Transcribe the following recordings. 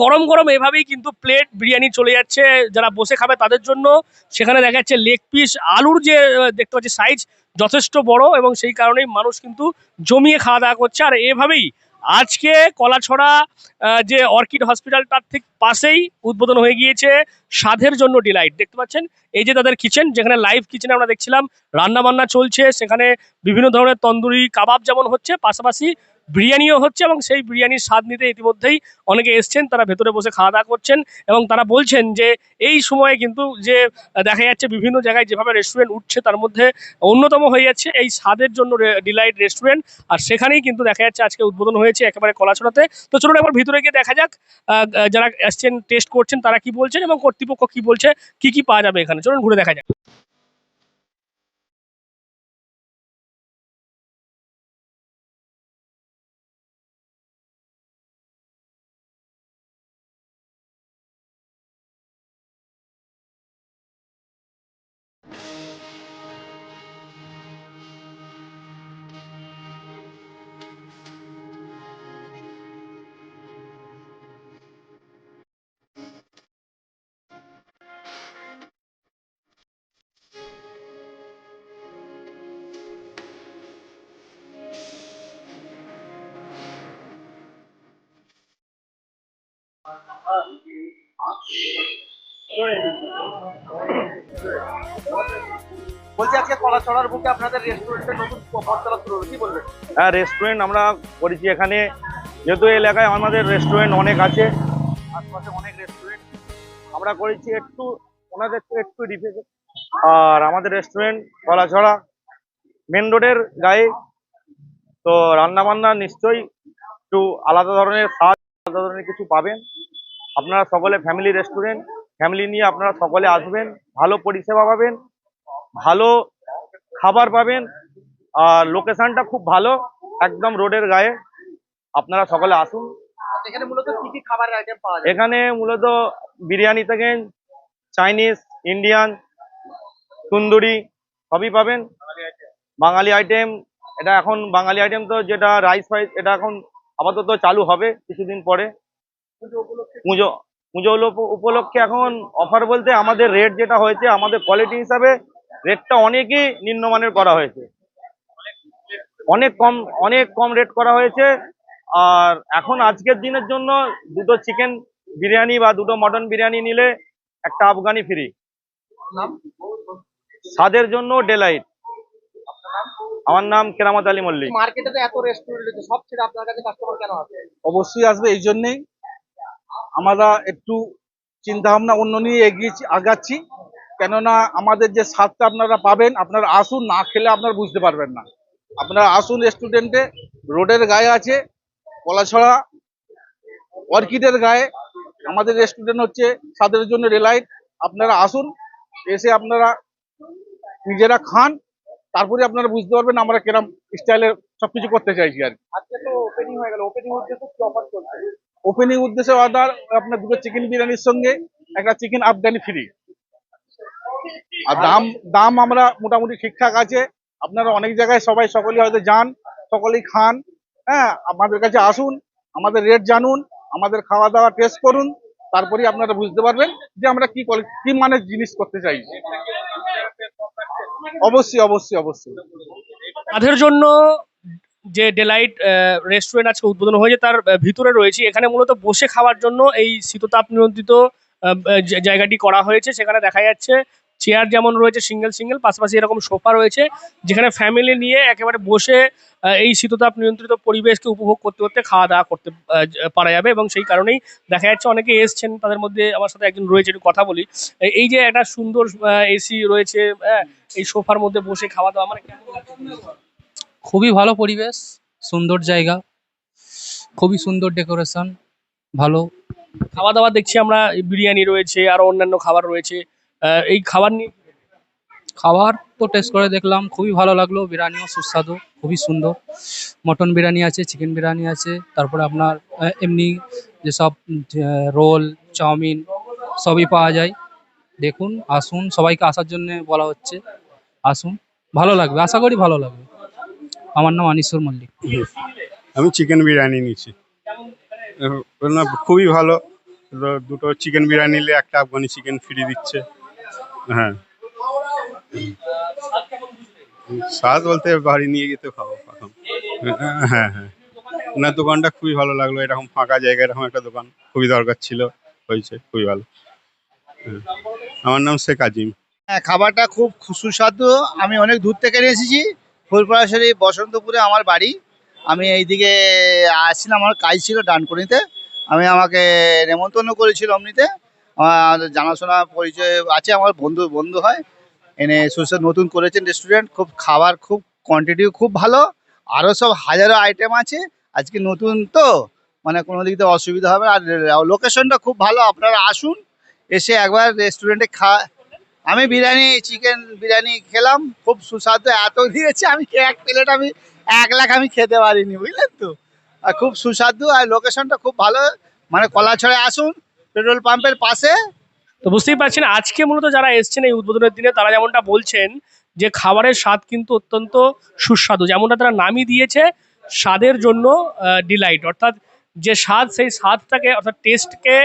গরম গরম এভাবেই কিন্তু প্লেট বিরিয়ানি চলে যাচ্ছে, যারা বসে খাবে তাদের জন্য। সেখানে দেখা যাচ্ছে লেগ পিস আলুর যে দেখতে পাচ্ছি সাইজ যথেষ্ট বড় এবং সেই কারণেই মানুষ কিন্তু জমিয়ে খাওয়া দাওয়া করছে। আর এভাবেই আজকে কলাছড়া যে অর্কিড হসপিটালটার ঠিক পাশেই উদ্বোধন হয়ে গিয়েছে স্বাদের জন্য ডিলাইট দেখতে পাচ্ছেন? এই যে তাদের কিচেন যেখানে লাইভ কিচেনে আমরা দেখছিলাম রান্না বান্না চলছে, সেখানে বিভিন্ন ধরনের তন্দুরি, কাবাব যেমন হচ্ছে, পাশাপাশি বিরিয়ানিও হচ্ছে এবং সেই বিরিয়ানির স্বাদ নিতে ইতিমধ্যেই অনেকে এসছেন, তারা ভেতরে বসে খাওয়া দাওয়া করছেন এবং তারা বলছেন যে এই সময়ে কিন্তু যে দেখা যাচ্ছে বিভিন্ন জায়গায় যেভাবে রেস্টুরেন্ট উঠছে তার মধ্যে অন্যতম হয়ে যাচ্ছে এই স্বাদের জন্য ডিলাইট রেস্টুরেন্ট আর সেখানেই কিন্তু দেখা যাচ্ছে আজকে উদ্বোধন হয়েছে একেবারে কলাছড়াতে। তো চলুন একবার ভিতরে গিয়ে দেখা যাক যারা আসছেন টেস্ট করছেন তারা কি বলছেন এবং কর্তৃপক্ষ কি বলছে, কি কি পাওয়া যাবে এখানে। চলুন ঘুরে দেখা যাক। বলছি আজকে কলাছড়ার বুকে আপনাদের রেস্টুরেন্টে হ্যাঁ রেস্টুরেন্ট আমরা করেছি এখানে। যেহেতু এলাকায় আমাদের রেস্টুরেন্ট অনেক আছে, আশপাশে অনেক রেস্টুরেন্ট আমরা করেছি একটু, ওনাদের একটু ডিফে আর আমাদের রেস্টুরেন্ট কলাছড়া মেন রোডের গায়ে। তো রান্না বান্না নিশ্চয়ই একটু আলাদা ধরনের স্বাদ, আলাদা ধরনের কিছু পাবেন। আপনারা সকলে ফ্যামিলি রেস্টুরেন্ট ফ্যামিলি নিয়ে আপনারা সকলে আসবেন ভালো পরিষেবা পাবেন ভালো খাবার পাবেন আর লোকেশনটা খুব ভালো একদম রোডের গায়ে। আপনারা সকলে আসুন। এখানে মূলত কি কি খাবারের আইটেম পাওয়া যায়? এখানে মূলত বিরিয়ানি থেকে চাইনিজ ইন্ডিয়ান তন্দুরি সবই পাবেন। বাঙালি আইটেম এটা এখন বাঙালি আইটেম তো যেটা রাইস ফাইস এটা এখন আপাতত চালু হবে কিছুদিন পরে। পুজো পুজো উপলক্ষে এখন অফার বলতে আমাদের রেট যেটা হয়েছে আমাদের কোয়ালিটি হিসাবে রেটটা অনেকই নিম্নমানের করা হয়েছে। অনেক কম অনেক কম রেট করা হয়েছে। আর এখন আজকের দিনের জন্য দুটো চিকেন বিরিয়ানি বা দুটো মটন বিরিয়ানি নিলে একটা আফগানি ফ্রি স্বাদের জন্য ডেলাইট আমার নাম কেরামত আলী মল্লিক। মার্কেটে এত রেস্টুরেন্ট সব ছেড়ে আপনার কাছে কাস্টমার কেন আসে? অবশ্যই আসবে এই জন্যেই আমরা একটু চিন্তা ভাবনা অন্য নিয়ে এগিয়েছি আগাচ্ছি। কেননা আমাদের যে স্বাদটা আপনারা পাবেন, আপনারা আসুন, না খেলে আপনারা বুঝতে পারবেন না। আপনারা আসুন রেস্টুরেন্টে রোডের গায়ে আছে, কলাছড়া, অর্কিডের গায়ে। আমাদের রেস্টুরেন্ট হচ্ছে স্বাদের জন্য রেলাইট আপনারা আসুন, এসে আপনারা নিজেরা খান, তারপরে আপনারা বুঝতে পারবেন আমরা কিরম স্টাইলের সবকিছু করতে চাইছি আর কি। আজকে তো ওপেনিং হয়ে গেল। ওপেনিং উদ্দেশ্যে কি অফার চলছে। ওপেনিং উদ্দেশ্যে অর্ডার আপনার দুটো চিকেন বিরিয়ানির সঙ্গে একটা চিকেন আফগানি ফ্রি আর দাম দাম আমরা মোটামুটি ঠিকঠাক আছে। আপনারা অনেক জায়গায় সবাই সকলেই হয়তো যান সকলেই খান। হ্যাঁ আমাদের কাছে আসুন আমাদের রেট জানুন আমাদের খাওয়া দাওয়া টেস্ট করুন তারপরে আপনারা বুঝতে পারবেন যে আমরা কি কি মানের জিনিস করতে চাই। অবশ্যই অবশ্যই অবশ্যই। তাদের জন্য যে ডেলাইট রেস্টুরেন্ট আজকে উদ্বোধন হয়েছে তার ভিতরে রয়েছে। এখানে মূলত বসে খাওয়ার জন্য এই শীততাপ নিয়ন্ত্রিত জায়গাটি করা হয়েছে। সেখানে দেখা যাচ্ছে চেয়ার যেমন রয়েছে সিঙ্গেল সিঙ্গেল পাশাপাশি এরকম সোফা রয়েছে যেখানে ফ্যামিলি নিয়ে একেবারে বসে এই শীততাপ নিয়ন্ত্রিত পরিবেশকে উপভোগ করতে করতে খাওয়া দাওয়া করতে পারা যাবে এবং সেই কারণেই দেখা যাচ্ছে অনেকে এসছেন তাদের মধ্যে আমার সাথে একজন রয়েছে একটু কথা বলি। এই- যে একটা সুন্দর এসি রয়েছে হ্যাঁ, এই সোফার মধ্যে বসে খাওয়া দাওয়া মানে? খুবই ভালো পরিবেশ সুন্দর জায়গা খুবই সুন্দর ডেকোরেশন ভালো। খাওয়া দাওয়া দেখছি আমরা বিরিয়ানি রয়েছে আরও অন্যান্য খাবার রয়েছে। আহ, এই খাবার নিয়ে খাবার তো টেস্ট করে দেখলাম খুবই ভালো লাগল বিরিয়ানিও সুস্বাদু খুবই সুন্দর। মটন বিরিয়ানি আছে চিকেন বিরিয়ানি আছে তারপরে আপনার আহ, এমনি যেসব রোল চাউমিন সবই পাওয়া যায়। দেখুন আসুন সবাইকে আসার জন্য বলা হচ্ছে আসুন। ভালো লাগবে আশা করি ভালো লাগবে। আমার নাম আনিসুর মল্লিক। আমি চিকেন বিরিয়ানি নিচ্ছি না, খুবই ভালো। দুটো চিকেন বিরিয়ানি নিলে একটা আফগানি চিকেন ফ্রি দিচ্ছে। হ্যাঁ। স্বাদ বলতে বাড়ি নিয়ে গিয়ে খাব এখন হ্যাঁ হ্যাঁ। ওনার দোকানটা খুবই ভালো লাগল। এরকম ফাঁকা জায়গা এরকম একটা দোকান খুবই দরকার ছিল। হয়েছে খুবই ভালো। হ্যাঁ। আমার নাম শেখ আজিম। হ্যাঁ খাবারটা খুব সুস্বাদু। আমি অনেক দূর থেকে নিয়ে এসেছি ফুলপড়াশারি বসন্তপুরে আমার বাড়ি। আমি এইদিকে আসছিলাম, আমার কাজ ছিল ডানকুনিতে। আমি আমাকে নেমন্তন্ন করেছিল অমনিতে। আমার জানাশোনা পরিচয় আছে, আমার বন্ধু বন্ধু হয়। এনে সুস্বাদ নতুন করেছেন রেস্টুরেন্ট খুব খাবার, খুব কোয়ান্টিটিও খুব ভালো। আরও সব হাজারো আইটেম আছে। আজকে নতুন তো মানে কোনো দিক অসুবিধা হবে। আর লোকেশনটা খুব ভালো, আপনারা আসুন, এসে একবার রেস্টুরেন্টে খা আমি বিরিয়ানি চিকেন বিরিয়ানি খেলাম, খুব সুস্বাদু। এত দিয়েছে আমি এক প্লেট আমি, এক লাখ আমি খেতে পারিনি, বুঝলেন তো? আর খুব সুস্বাদু, আর লোকেশনটা খুব ভালো। মানে কলাছড়ে আসুন, পেট্রোল পাম্পের পাশে। তো বুঝতেই পারছেন, আজকে মূলত যারা এসছেন এই উদ্বোধনের দিনে, তারা যেমনটা বলছেন যে খাবারের স্বাদ কিন্তু অত্যন্ত সুস্বাদু। যেমনটা তারা নামই দিয়েছে, স্বাদের জন্য ডিলাইট অর্থাৎ যে স্বাদ, সেই স্বাদটাকে, অর্থাৎ টেস্টকে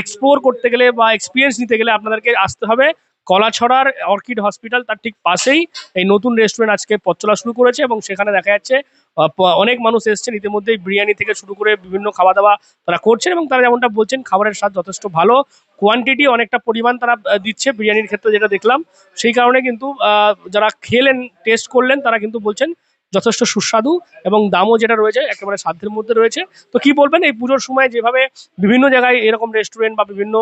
এক্সপ্লোর করতে গেলে বা এক্সপিরিয়েন্স নিতে গেলে আপনাদেরকে আসতে হবে। কলাছড়ার অর্কিড হসপিটাল তার ঠিক পাশেই এই নতুন রেস্টুরেন্ট আজকে পথ চলা শুরু করেছে এবং সেখানে দেখা যাচ্ছে অনেক মানুষ এসছেন। ইতিমধ্যেই বিরিয়ানি থেকে শুরু করে বিভিন্ন খাওয়া দাওয়া তারা করছেন এবং তারা যেমনটা বলছেন, খাবারের স্বাদ যথেষ্ট ভালো। কোয়ান্টিটি অনেকটা পরিমাণ তারা দিচ্ছে বিরিয়ানির ক্ষেত্রে যেটা দেখলাম। সেই কারণে কিন্তু যারা খেলেন টেস্ট করলেন, তারা কিন্তু বলছেন যথেষ্ট সুস্বাদু এবং দামও যেটা রয়েছে, একেবারে সাধ্যের মধ্যে রয়েছে। তো কি বলবেন? এই পুজোর সময় যেভাবে বিভিন্ন জায়গায় এরকম রেস্টুরেন্ট বা বিভিন্ন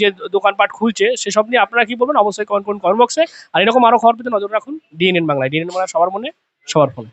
যে দোকানপাট খুলছে, সেসব নিয়ে আপনারা কি বলবেন? অবশ্যই কমেন্ট করুন কমেন্ট বক্সে আর এরকম আরও খবর পেতে নজর রাখুন। ডিএনএন বাংলায়। ডিএনএন বাংলা সবার মনে, সবার ফোনে।